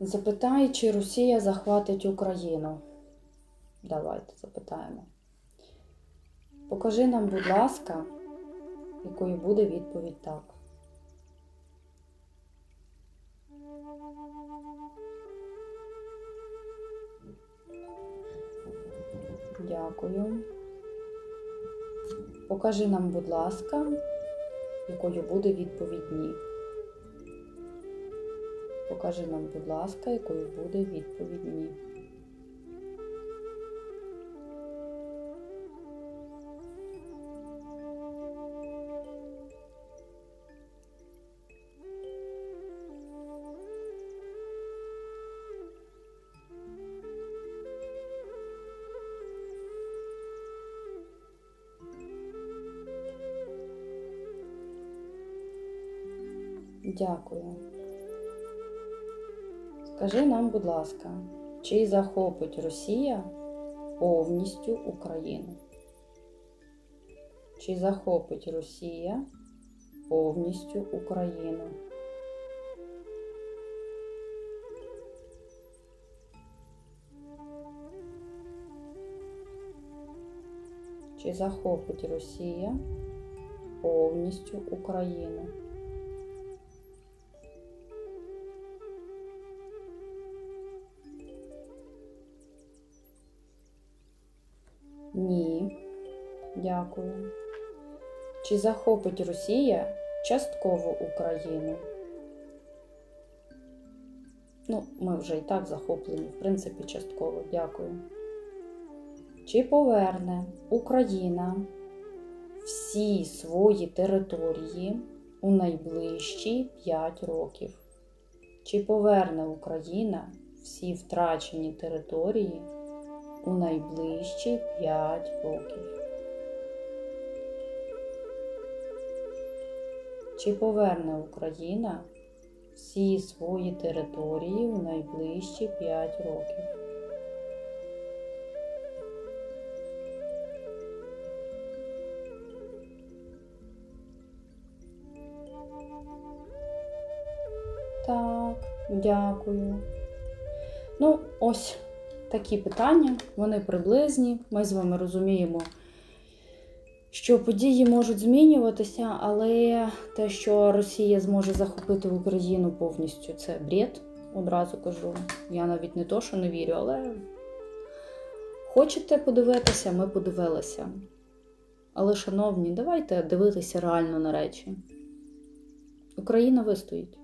Запитай, чи Росія захватить Україну. Давайте запитаємо. Покажи нам, будь ласка, якою буде відповідь так. Дякую. Покажи нам, будь ласка, якою буде відповідь ні. Покажи нам, будь ласка, якою буде відповідь ні. Дякую. Скажи нам, будь ласка, чи захопить Росія повністю Україну? Чи захопить Росія повністю Україну? Чи захопить Росія повністю Україну? Ні. Дякую. Чи захопить Росія частково Україну? Ну, ми вже і так захоплені, в принципі, частково. Дякую. Чи поверне Україна всі свої території у найближчі 5 років? Чи поверне Україна всі втрачені території у найближчі 5 років? Чи поверне Україна всі свої території у найближчі 5 років? Так, дякую. Ну, ось такі питання, вони приблизні. Ми з вами розуміємо, що події можуть змінюватися, але те, що Росія зможе захопити Україну повністю, це бред. Одразу кажу. Я навіть не то, що не вірю, але хочете подивитися, ми подивилися. Але, шановні, давайте дивитися реально на речі. Україна вистоїть.